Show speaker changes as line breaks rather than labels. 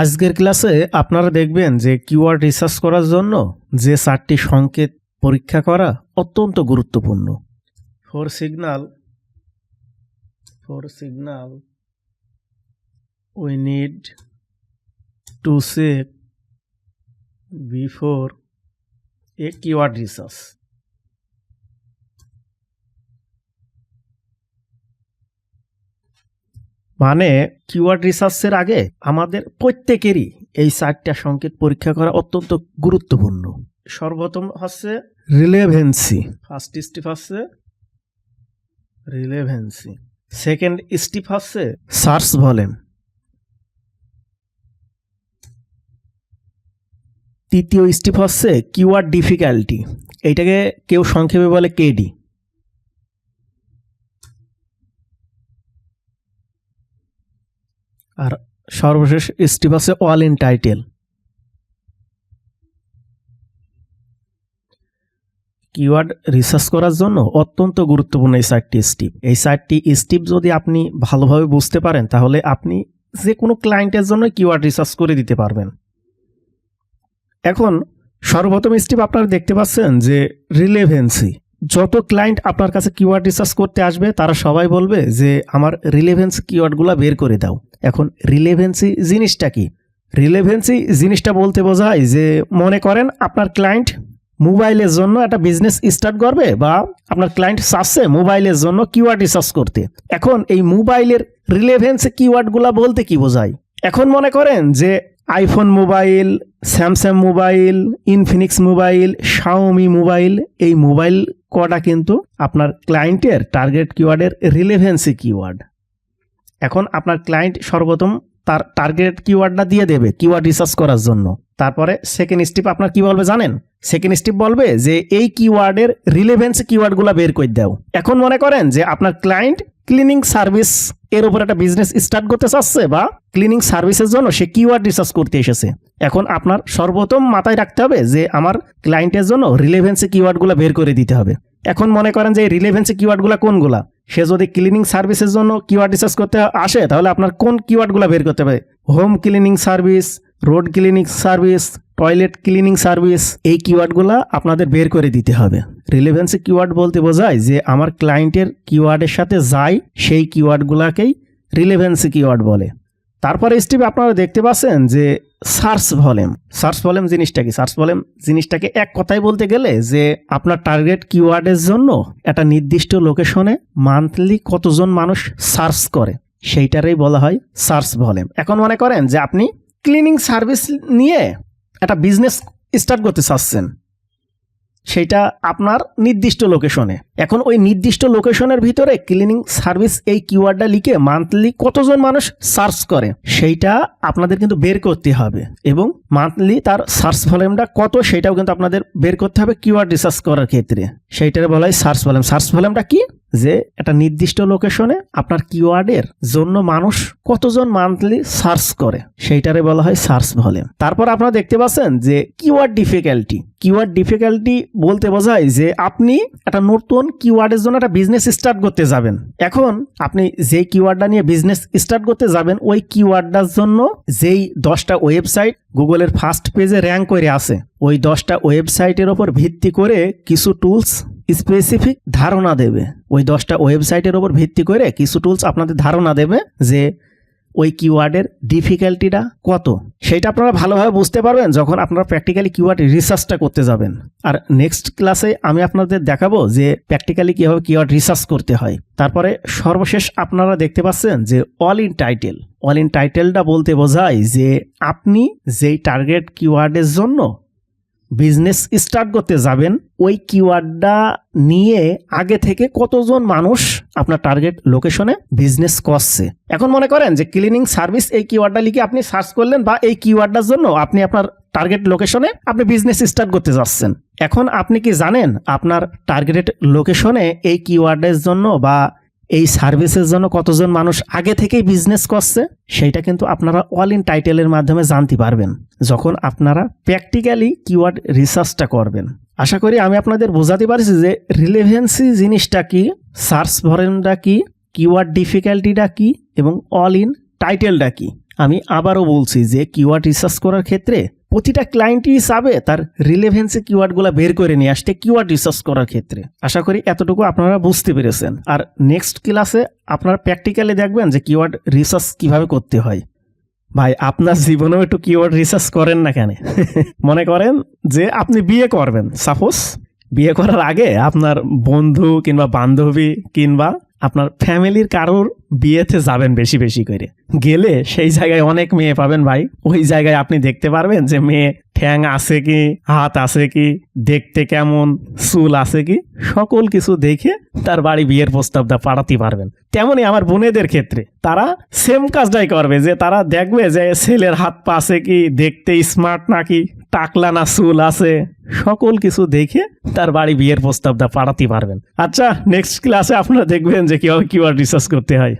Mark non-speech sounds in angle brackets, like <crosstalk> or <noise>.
আজকের ক্লাসে আপনারা দেখবেন যে কিওয়ার্ড রিসার্চ করার জন্য যে চারটি সংকেত পরীক্ষা করা অত্যন্ত গুরুত্বপূর্ণ। Four signal four signal, we need to check before a keyword research. মানে কিওয়ার্ড রিসার্চের আগে আমাদের প্রত্যেকেরই এই চারটা সংকেত পরীক্ষা করা অত্যন্ত গুরুত্বপূর্ণ। সর্বপ্রথম হচ্ছে রিলেভেন্সি ফার্স্ট স্টেপ হচ্ছে রিলেভেন্সি সেকেন্ড স্টেপ হচ্ছে সার্চ ভলিউম তৃতীয় স্টেপ হচ্ছে কিওয়ার্ড ডিফিকাল্টি এইটাকে কেউ সংক্ষেপে বলে কেডি আর সর্বশেষ স্টেপ আছে all in title. Keyword research করার জন্য অত্যন্ত গুরুত্বপূর্ণ এই চারটি স্টিপ এই চারটি স্টেপ যদি আপনি ভালোভাবে বুঝতে পারেন, তাহলে আপনি যে কোনো ক্লায়েন্টের জন্য কিওয়ার্ড রিসার্চ করে দিতে পারবেন। এখন, সর্বপ্রথম স্টেপ আপনারা দেখতে পাচ্ছেন যে রিলেভেন্সি। যত ক্লায়েন্ট আপনার কাছে কিওয়ার্ড রিসার্চ করতে আসবে, তারা সবাই বলবে যে, আমার রিলেভেন্স কিওয়ার্ডগুলো বের করে দাও। এখন রিলেভেন্সি জিনিসটা কি? রিলেভেন্সি জিনিসটা বলতে বোঝায় যে মনে করেন আপনার ক্লায়েন্ট মোবাইলের জন্য একটা বিজনেস স্টার্ট করবে বা আপনার ক্লায়েন্ট চাচ্ছে মোবাইলের জন্য কিওয়ার্ড রিসার্চ করতে। এখন এই মোবাইলের রিলেভেন্স কিওয়ার্ডগুলো বলতে কি বোঝায়? এখন মনে করেন যে iPhone mobile Samsung mobile Infinix mobile Xiaomi mobile, এই মোবাইল কটা কিন্তু আপনার ক্লায়েন্টের টার্গেট কিওয়ার্ডের রিলেভেন্সি কিওয়ার্ড এখন আপনার ক্লায়েন্ট সর্বপ্রথম তার টার্গেট কিওয়ার্ডটা দিয়ে দেবে কিওয়ার্ড রিসার্চ করার জন্য। তারপরে সেকেন্ড স্টেপ আপনার কি বলবে জানেন? সেকেন্ড স্টেপ বলবে যে এই কিওয়ার্ডের রিলেভেন্স কিওয়ার্ডগুলো বের করে দাও। এখন মনে করেন যে আপনার ক্লায়েন্ট ক্লিনিং সার্ভিস এর উপর একটা বিজনেস স্টার্ট করতে চাচ্ছে বা ক্লিনিং সার্ভিসের জন্য সে কিওয়ার্ড রিসার্চ করতে এসেছে। এখন আপনার সর্বপ্রথম মাথায় রাখতে হবে যে আমার ক্লায়েন্টের জন্য রিলেভেন্সি কিওয়ার্ডগুলো বের করে দিতে হবে। এখন মনে করেন যে এই রিলেভেন্সি কিওয়ার্ডগুলো কোনগুলা? সে যদি ক্লিনিং সার্ভিসের জন্য কিওয়ার্ড রিসার্চ করতে আসে, তাহলে আপনার কোন কিওয়ার্ডগুলো বের করতে হবে? Home cleaning service road cleaning service toilet cleaning service এই কিওয়ার্ডগুলো আপনাদের বের করে দিতে হবে। রিলেভেন্সি কিওয়ার্ড বলতে বোঝায় যে আমার ক্লায়েন্টের কিওয়ার্ডের সাথে যায়, সেই কিওয়ার্ডগুলোকেই রিলেভেন্সি কিওয়ার্ড বলে। তারপরে স্টেপ আপনারা দেখতে পাচ্ছেন যে সার্চ ভলিউম। সার্চ ভলিউম জিনিসটা কি? সার্চ ভলিউম জিনিসটাকে এক কথায় বলতে গেলে যে আপনার টার্গেট কিওয়ার্ডের জন্য একটা নির্দিষ্ট লোকেশনে মান্থলি কতজন মানুষ সার্চ করে, সেইটারই বলা হয় সার্চ ভলিউম। এখন মনে করেন যে আপনি ক্লিনিং সার্ভিস নিয়ে একটা বিজনেস স্টার্ট করতে চাচ্ছেন। সেইটা আপনার নির্দিষ্ট লোকেশনে। এখন ওই নির্দিষ্ট লোকেশনের ভিতরে ক্লিনিং সার্ভিস এই কিওয়ার্ডটা লিখে মান্থলি কতজন মানুষ সার্চ করে, সেইটা আপনাদের কিন্তু বের করতে হবে এবং মান্থলি তার সার্চ ভলিউমটা কত সেটাও কিন্তু আপনাদের বের করতে হবে কিওয়ার্ড রিসার্চ করার ক্ষেত্রে। সেইটার বলা হয় সার্চ ভলিউম সার্চ ভলিউমটা কি? যে একটা নির্দিষ্ট লোকেশনে আপনার কিওয়ার্ডের জন্য মানুষ কতজন মান্থলি সার্চ করে, সেইটারে বলা হয় সার্চ ভলিউম তারপর আপনারা দেখতে পাচ্ছেন যে কিওয়ার্ড ডিফিকাল্টি কিওয়ার্ড ডিফিকাল্টি বলতে বোঝায় যে আপনি একটা নতুন কিওয়ার্ডের জন্য একটা বিজনেস স্টার্ট করতে যাবেন। এখন আপনি যেই কিওয়ার্ডটা নিয়ে বিজনেস স্টার্ট করতে যাবেন, ওই কিওয়ার্ডটার জন্য যেই দশটা ওয়েবসাইট গুগলের ফার্স্ট পেজে র্যাঙ্ক করে আসে ওই দশটা ওয়েবসাইটের ওপর ভিত্তি করে কিছু টুলস স্পেসিফিক ধারণা দেবে। ওই দশটা ওয়েবসাইটের ওপর ভিত্তি করে কিছু টুলস আপনাদের ধারণা দেবে যে ওই কিওয়ার্ডের ডিফিকাল্টিটা কত। সেটা আপনারা ভালোভাবে বুঝতে পারবেন যখন আপনারা প্র্যাকটিক্যালি কিওয়ার্ড রিসার্চটা করতে যাবেন। আর নেক্সট ক্লাসে আমি আপনাদের দেখাবো যে প্র্যাকটিক্যালি কীভাবে কিওয়ার্ড রিসার্চ করতে হয়। তারপরে সর্বশেষ আপনারা দেখতে পাচ্ছেন যে all in title all in টাইটেলটা বলতে বোঝায় যে আপনি যেই টার্গেট কিওয়ার্ডের জন্য বিজনেস স্টার্ট করতে যাবেন, ওই কিওয়ার্ডটা নিয়ে আগে থেকে কতজন মানুষ আপনার টার্গেট লোকেশনে বিজনেস করছে। এখন মনে করেন যে ক্লিনিং সার্ভিস এই কিওয়ার্ডটা লিখে আপনি সার্চ করলেন বা এই কিওয়ার্ডটার জন্য আপনি আপনার টার্গেট লোকেশনে আপনি বিজনেস স্টার্ট করতে যাচ্ছেন। এখন আপনি কি জানেন আপনার টার্গেট লোকেশনে এই কিওয়ার্ডের জন্য বা এই সার্ভিসের জন্য কতজন মানুষ আগে থেকেই বিজনেস করছে, সেইটা কিন্তু আপনারা অল ইন টাইটেলের মাধ্যমে জানতে পারবেন, যখন আপনারা প্র্যাকটিক্যালি কিওয়ার্ড রিসার্চটা করবেন। আশা করি আমি আপনাদের বোঝাতে পারছি যে রিলেভেন্সি জিনিসটা কি সার্চ ভরেনটা কি কিওয়ার্ড ডিফিকাল্টিটা কি, এবং অল ইন টাইটেলটা কি। আমি আবারও বলছি যে কিওয়ার্ড রিসার্চ করার ক্ষেত্রে প্রতিটা ক্লায়েন্টই চাবে তার রিলেভেন্সে কিওয়ার্ডগুলো বের করে নিয়ে আসতে কিওয়ার্ড রিসার্চ করার ক্ষেত্রে। আশা করি এতটুকু আপনারা বুঝতে পেরেছেন। আর নেক্সট ক্লাসে আপনারা প্র্যাকটিক্যালি দেখবেন যে কিওয়ার্ড রিসার্চ কীভাবে করতে হয়। ভাই, আপনার জীবনেও একটু কিওয়ার্ড রিসার্চ করেন না কেন? <laughs> মনে করেন যে আপনি বিয়ে করবেন। সাপোজ বিয়ে করার আগে আপনার বন্ধু কিংবা বান্ধবী কিংবা আপনার ফ্যামিলির কারোর বিয়েতে যাবেন বেশি বেশি করে। গেলে সেই জায়গায় অনেক মেয়ে পাবেন ভাই। ওই জায়গায় আপনি দেখতে পারবেন যে মেয়ে ঠ্যাং আছে কি, হাত আছে কি, দেখতে কেমন, চুল আছে কি, সকল কিছু দেখে তার বাড়ি বিয়ের প্রস্তাবটা পাঠাতে পারবেন। তেমনই আমার বোনেদের ক্ষেত্রে তারা সেম কাজটাই করবে, যে তারা দেখবে যে ছেলের হাত পা আছে কি, দেখতে স্মার্ট নাকি, টাকলা না চুল আছে, সকল কিছু দেখে তার বাড়ি বিয়ের প্রস্তাবটা পাঠাতে পারবেন। আচ্ছা নেক্সট ক্লাসে আপনারা দেখবেন যে কীভাবে কিওয়ার্ড রিসার্চ করতে হয়।